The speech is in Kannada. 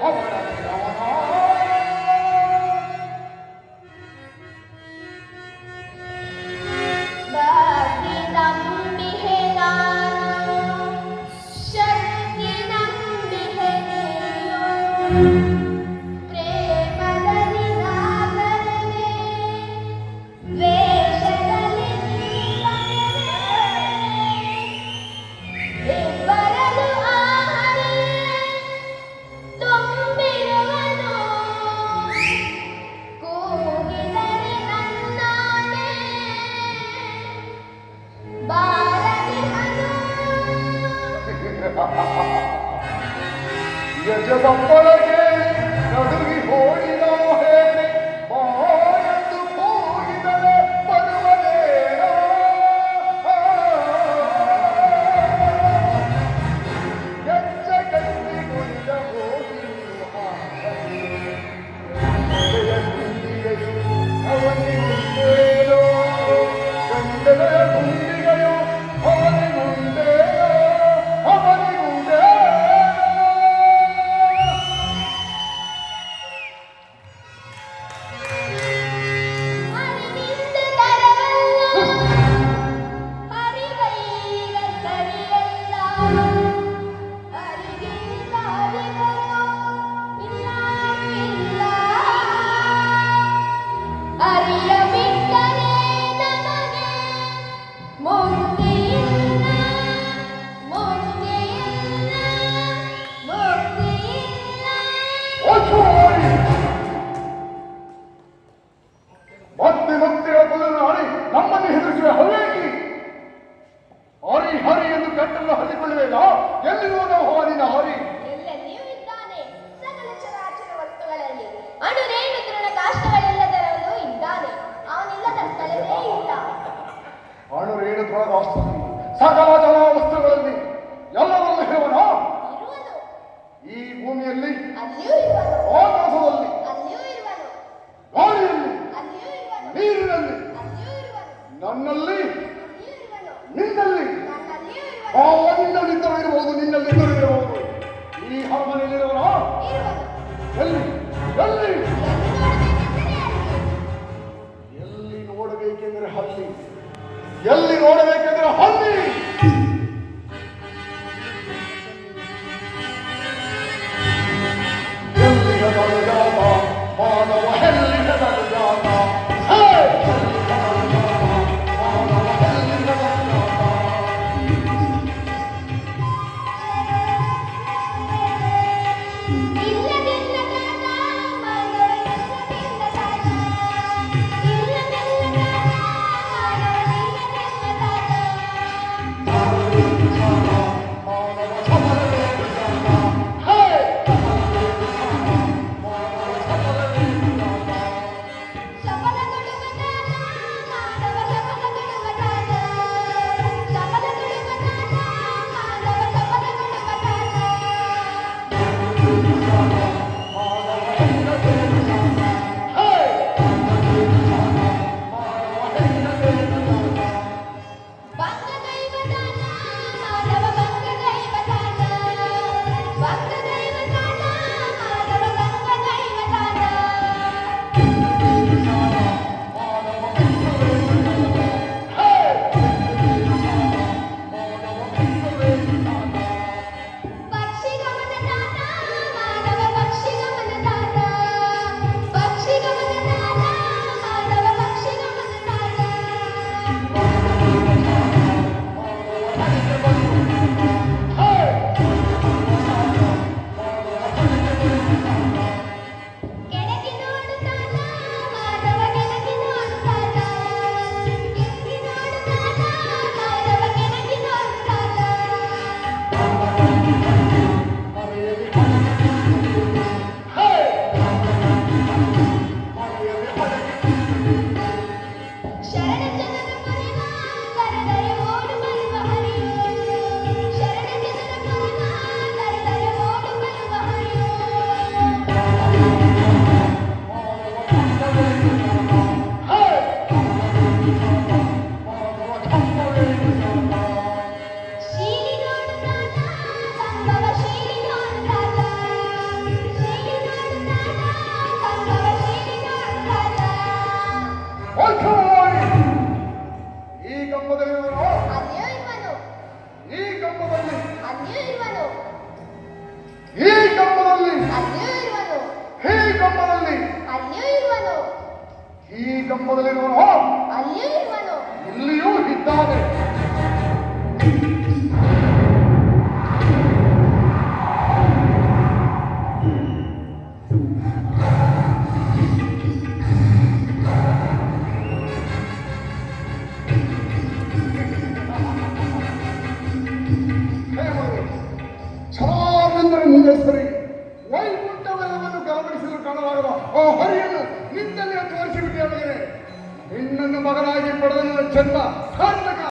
অপরাধীরা Eu vou colorir. ವಾಸ್ತವನು ಸಕಲ ಜನ ವಸ್ತುಗಳಲ್ಲಿ ಎಲ್ಲವನ್ನೂ ಇರುವನ. ಈ ಭೂಮಿಯಲ್ಲಿ ಆಕಾಶದಲ್ಲಿ ಗಾಳಿಯಲ್ಲಿ ನೀರಿನಲ್ಲಿ ನನ್ನಲ್ಲಿ ನಿನ್ನಲ್ಲಿ ಮೊದಲಿರುವನು ಇಲ್ಲಿಯೂ ಇದ್ದಾನೆ. ಸರಿ ವೈಕುಂಠವನ್ನು ಗಮನಿಸಲು ಕಾಣಲಾಗದ ಆ ಹರಿಯನ್ನು ನಿನ್ನಲ್ಲಿ ತೋರಿಸಿಬಿಟ್ಟೆ ಅವರಿಗೆ ನಿನ್ನನ್ನು ಮಗನಾಗಿ ಪಡೆದ ನನ್ನ ಜನ್ಮ ಸಾರ್ಥಕ